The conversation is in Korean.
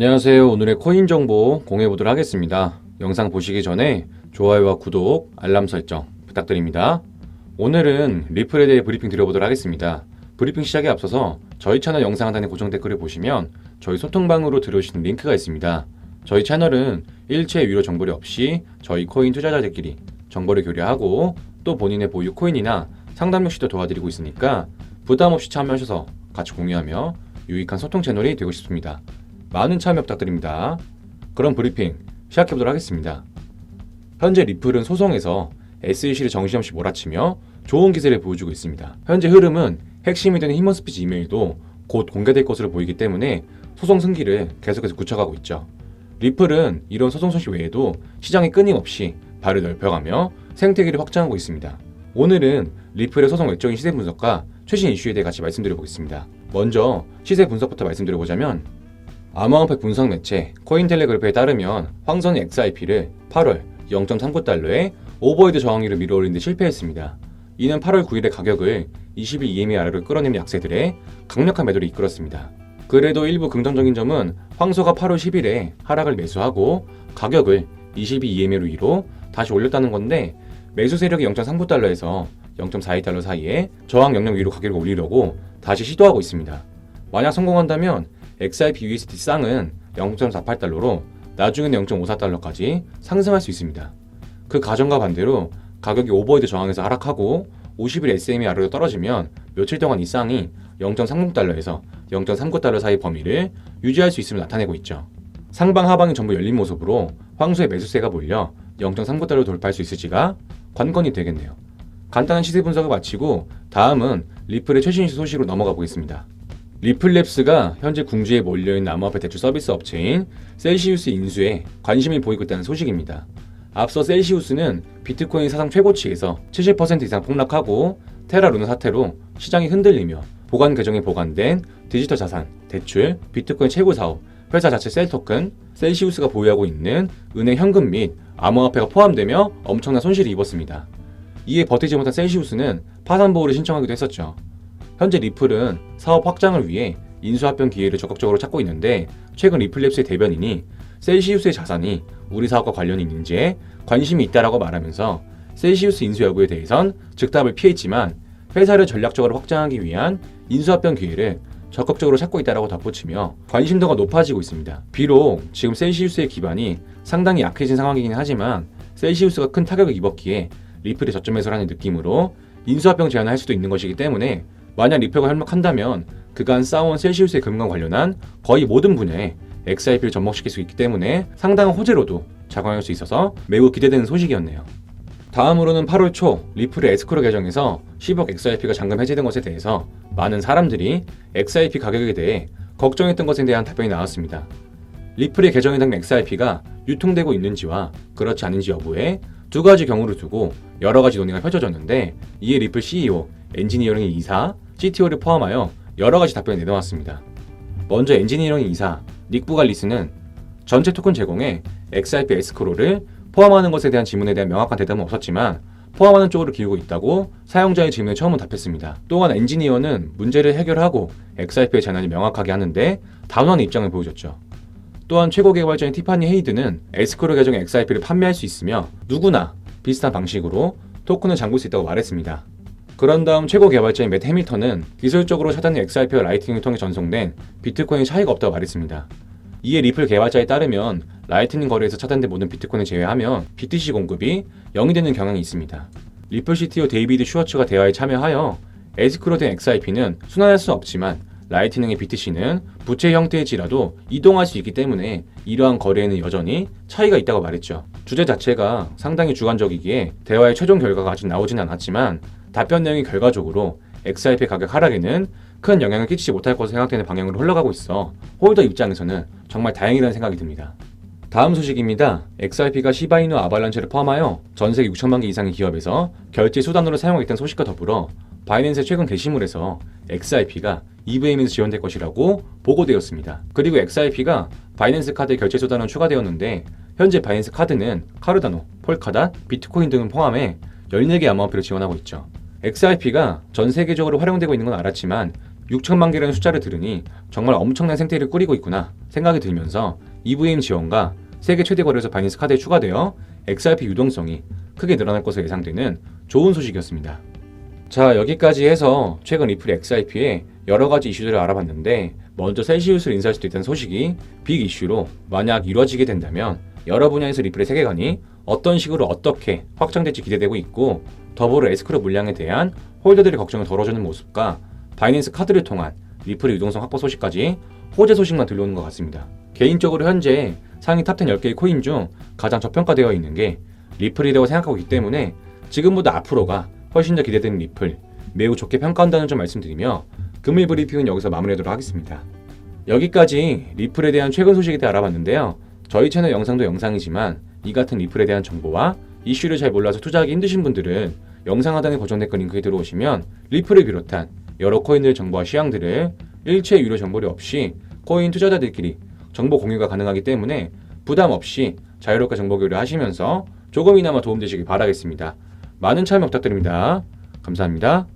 안녕하세요. 오늘의 코인 정보 공유해 보도록 하겠습니다. 영상 보시기 전에 좋아요와 구독, 알람 설정 부탁드립니다. 오늘은 리플에 대해 브리핑 드려보도록 하겠습니다. 브리핑 시작에 앞서서 저희 채널 영상 하단의 고정 댓글을 보시면 저희 소통방으로 들어오시는 링크가 있습니다. 저희 채널은 일체 유료 정보료 없이 저희 코인 투자자들끼리 정보를 교류하고 또 본인의 보유 코인이나 상담 역시도 도와드리고 있으니까 부담 없이 참여하셔서 같이 공유하며 유익한 소통 채널이 되고 싶습니다. 많은 참여 부탁드립니다. 그럼 브리핑 시작해보도록 하겠습니다. 현재 리플은 소송에서 SEC를 정신없이 몰아치며 좋은 기세를 보여주고 있습니다. 현재 흐름은 핵심이 되는 히먼 스피치 이메일도 곧 공개될 것으로 보이기 때문에 소송 승기를 계속해서 굳혀가고 있죠. 리플은 이런 소송 소식 외에도 시장이 끊임없이 발을 넓혀가며 생태계를 확장하고 있습니다. 오늘은 리플의 소송 외적인 시세 분석과 최신 이슈에 대해 같이 말씀드려 보겠습니다. 먼저 시세 분석부터 말씀드려 보자면 암호화폐 분석 매체 코인텔레그래프에 따르면 황선이 XIP를 8월 0.39달러에 오버헤드 저항위로 밀어올린 데 실패했습니다. 이는 8월 9일의 가격을 20일 EMA 아래로 끌어내는 약세들의 강력한 매도를 이끌었습니다. 그래도 일부 긍정적인 점은 황소가 8월 10일에 하락을 매수하고 가격을 22 EMA로 위로 다시 올렸다는 건데 매수 세력이 0.39달러에서 0.42달러 사이에 저항 영역 위로 가격을 올리려고 다시 시도하고 있습니다. 만약 성공한다면 XRP USD 쌍은 0.48달러로 나중에는 0.54달러까지 상승할 수 있습니다. 그 가정과 반대로 가격이 오버헤드 저항에서 하락하고 50일 SM이 아래로 떨어지면 며칠 동안 이 쌍이 0.30달러에서 0.39달러 사이 범위를 유지할 수 있음을 나타내고 있죠. 상방 하방이 전부 열린 모습으로 황소의 매수세가 몰려 0.39달러 돌파할 수 있을지가 관건이 되겠네요. 간단한 시세 분석을 마치고 다음은 리플의 최신 소식으로 넘어가 보겠습니다. 리플랩스가 현재 궁지에 몰려있는 암호화폐 대출 서비스 업체인 셀시우스 인수에 관심을 보이고 있다는 소식입니다. 앞서 셀시우스는 비트코인 사상 최고치에서 70% 이상 폭락하고 테라 루나 사태로 시장이 흔들리며 보관 계정에 보관된 디지털 자산, 대출, 비트코인 최고 사업, 회사 자체 셀 토큰, 셀시우스가 보유하고 있는 은행 현금 및 암호화폐가 포함되며 엄청난 손실을 입었습니다. 이에 버티지 못한 셀시우스는 파산 보호를 신청하기도 했었죠. 현재 리플은 사업 확장을 위해 인수합병 기회를 적극적으로 찾고 있는데 최근 리플랩스의 대변인이 셀시우스의 자산이 우리 사업과 관련이 있는지에 관심이 있다라고 말하면서 셀시우스 인수 여부에 대해선 즉답을 피했지만 회사를 전략적으로 확장하기 위한 인수합병 기회를 적극적으로 찾고 있다라고 덧붙이며 관심도가 높아지고 있습니다. 비록 지금 셀시우스의 기반이 상당히 약해진 상황이긴 하지만 셀시우스가 큰 타격을 입었기에 리플이 저점에서라는 느낌으로 인수합병 제안을 할 수도 있는 것이기 때문에 만약 리플가 협력한다면 그간 쌓아온 셀시우스의 금과 관련한 거의 모든 분야에 XIP를 접목시킬 수 있기 때문에 상당한 호재로도 작용할 수 있어서 매우 기대되는 소식이었네요. 다음으로는 8월 초 리플의 에스크로 계정에서 10억 XIP가 잠금 해제된 것에 대해서 많은 사람들이 XIP 가격에 대해 걱정했던 것에 대한 답변이 나왔습니다. 리플의 계정에 담긴 XIP가 유통되고 있는지와 그렇지 않은지 여부에 두 가지 경우를 두고 여러 가지 논의가 펼쳐졌는데 이에 리플 CEO, 엔지니어링 이사, CTO를 포함하여 여러 가지 답변을 내놓았습니다. 먼저 엔지니어링 이사 닉 부갈리스는 전체 토큰 제공에 XRP 에스크로를 포함하는 것에 대한 질문에 대한 명확한 대답은 없었지만 포함하는 쪽으로 기울고 있다고 사용자의 질문에 처음은 답했습니다. 또한 엔지니어는 문제를 해결하고 XRP의 재난이 명확하게 하는데 단호한 입장을 보여줬죠. 또한 최고 개발자인 티파니 헤이드는 에스크로 계정의 XRP를 판매할 수 있으며 누구나 비슷한 방식으로 토큰을 잠글 수 있다고 말했습니다. 그런 다음 최고 개발자인 맷 해밀턴은 기술적으로 차단된 XRP와 라이트닝을 통해 전송된 비트코인 차이가 없다고 말했습니다. 이에 리플 개발자에 따르면 라이트닝 거래에서 차단된 모든 비트코인을 제외하면 BTC 공급이 0이 되는 경향이 있습니다. 리플 CTO 데이비드 슈워츠가 대화에 참여하여 에스크로 된 XRP는 순환할 수 없지만 라이트닝의 BTC는 부채 형태일지라도 이동할 수 있기 때문에 이러한 거래에는 여전히 차이가 있다고 말했죠. 주제 자체가 상당히 주관적이기에 대화의 최종 결과가 아직 나오진 않았지만 답변 내용이 결과적으로 XRP 가격 하락에는 큰 영향을 끼치지 못할 것으로 생각되는 방향으로 흘러가고 있어 홀더 입장에서는 정말 다행이라는 생각이 듭니다. 다음 소식입니다. XRP가 시바이누 아발란체를 포함하여 전 세계 6천만 개 이상의 기업에서 결제 수단으로 사용했던 소식과 더불어 바이낸스의 최근 게시물에서 XRP가 EVM에서 지원될 것이라고 보고되었습니다. 그리고 XRP가 바이낸스 카드의 결제 수단으로 추가되었는데 현재 바이낸스 카드는 카르다노, 폴카닷, 비트코인 등을 포함해 14개 암호화폐를 지원하고 있죠. XRP가 전 세계적으로 활용되고 있는 건 알았지만 6천만 개라는 숫자를 들으니 정말 엄청난 생태를 꾸리고 있구나 생각이 들면서 EVM 지원과 세계 최대 거래소 바이낸스 카드에 추가되어 XRP 유동성이 크게 늘어날 것으로 예상되는 좋은 소식이었습니다. 자 여기까지 해서 최근 리플 XRP의 여러 가지 이슈들을 알아봤는데 먼저 셀시우스를 인수할 수도 있다는 소식이 빅 이슈로 만약 이루어지게 된다면 여러 분야에서 리플의 세계관이 어떤 식으로 어떻게 확장될지 기대되고 있고 더불어 에스크로 물량에 대한 홀더들의 걱정을 덜어주는 모습과 바이낸스 카드를 통한 리플의 유동성 확보 소식까지 호재 소식만 들려오는 것 같습니다. 개인적으로 현재 상위 탑10 10개의 코인 중 가장 저평가되어 있는 게 리플이라고 생각하고 있기 때문에 지금보다 앞으로가 훨씬 더 기대되는 리플 매우 좋게 평가한다는 점 말씀드리며 금일 브리핑은 여기서 마무리하도록 하겠습니다. 여기까지 리플에 대한 최근 소식에 대해 알아봤는데요. 저희 채널 영상도 영상이지만 이 같은 리플에 대한 정보와 이슈를 잘 몰라서 투자하기 힘드신 분들은 영상 하단에 고정 댓글 링크에 들어오시면 리플을 비롯한 여러 코인들 정보와 시황들을 일체 유료 정보료 없이 코인 투자자들끼리 정보 공유가 가능하기 때문에 부담 없이 자유롭게 정보 교류 하시면서 조금이나마 도움되시길 바라겠습니다. 많은 참여 부탁드립니다. 감사합니다.